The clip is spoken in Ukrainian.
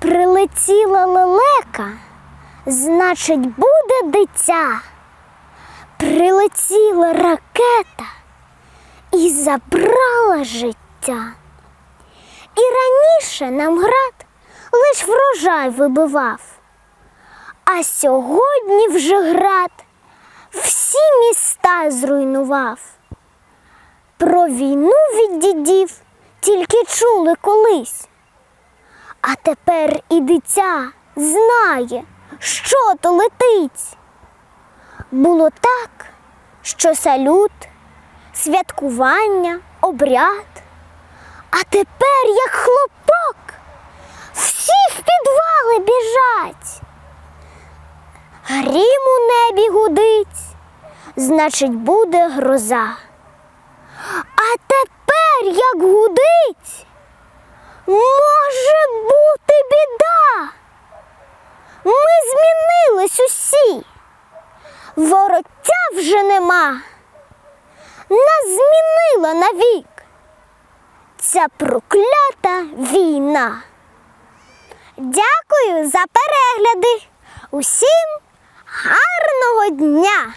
Прилетіла лелека, значить, буде дитя. Прилетіла ракета і забрала життя. І раніше нам град лиш врожай вибивав, а сьогодні вже град всі міста зруйнував. Про війну від дідів тільки чули колись. А тепер і дитя знає, що то летить. Було так, що салют, святкування, обряд. А тепер, як хлопок, всі в підвали біжать. Грім у небі гудить, значить, буде гроза. А тепер, як гудить, може бути вороття вже нема. Нас змінила навік ця проклята війна. Дякую за перегляди. Усім гарного дня!